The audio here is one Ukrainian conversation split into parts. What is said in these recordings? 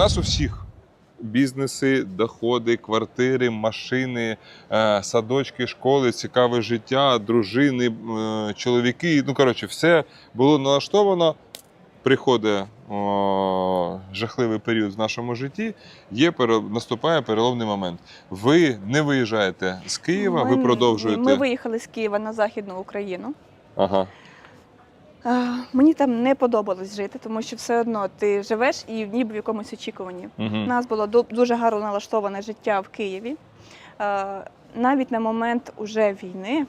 нас у всіх бізнеси, доходи, квартири, машини, е, садочки, школи, цікаве життя, дружини, е, чоловіки. Ну, коротше, все було налаштовано. Приходить о, жахливий період в нашому житті, є наступає переломний момент. Ви не виїжджаєте з Києва, ви продовжуєте. Ми виїхали з Києва на Західну Україну. Ага. Мені там не подобалось жити, тому що все одно ти живеш і ніби в якомусь очікуванні. У Угу. нас було ду- дуже гарно налаштоване життя в Києві. Навіть на момент уже війни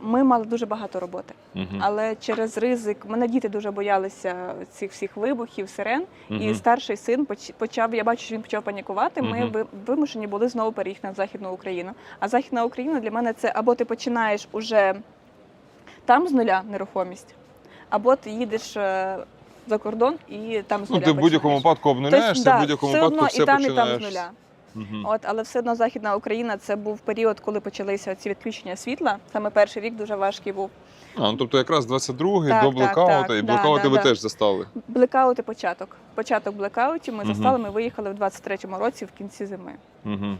ми мали дуже багато роботи. Угу. Але через ризик мене діти дуже боялися цих всіх вибухів, сирен. І старший син поч- почав. Я бачу, що він почав панікувати. Ми Мгм. вимушені були знову переїхати на Західну Україну. А Західна Україна для мене це або ти починаєш уже там з нуля нерухомість, або ти їдеш е, за кордон і там з Ну, нуля. ти в будь-якому випадку обнуляєшся, Тобто, в будь-якому все випадку все і там, починаєш. і там з нуля. Мгм. От, але все одно Західна Україна це був період, коли почалися ці відключення світла. Саме перший рік дуже важкий був. А, ну тобто якраз 22-й Так, до блекаута, так, і блекаути да, ви да. теж застали. Блекаут і початок. Початок блекаутів ми Мгм. застали. Ми виїхали в 23-му році в кінці зими. Угу.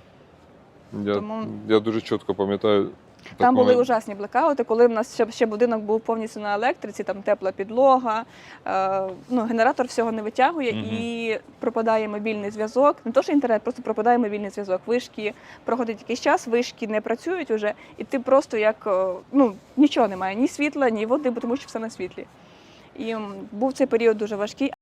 Я, Тому- я дуже чітко пам'ятаю. Там були ужасні блекаути, коли в нас ще, ще будинок був повністю на електриці, там тепла підлога, е, ну, генератор всього не витягує Мгм. і пропадає мобільний зв'язок. Не то, що інтернет, просто пропадає мобільний зв'язок. Вишки проходить якийсь час, вишки не працюють уже, і ти просто як е, ну, нічого немає, ні світла, ні води, бо тому що все на світлі. І був цей період дуже важкий.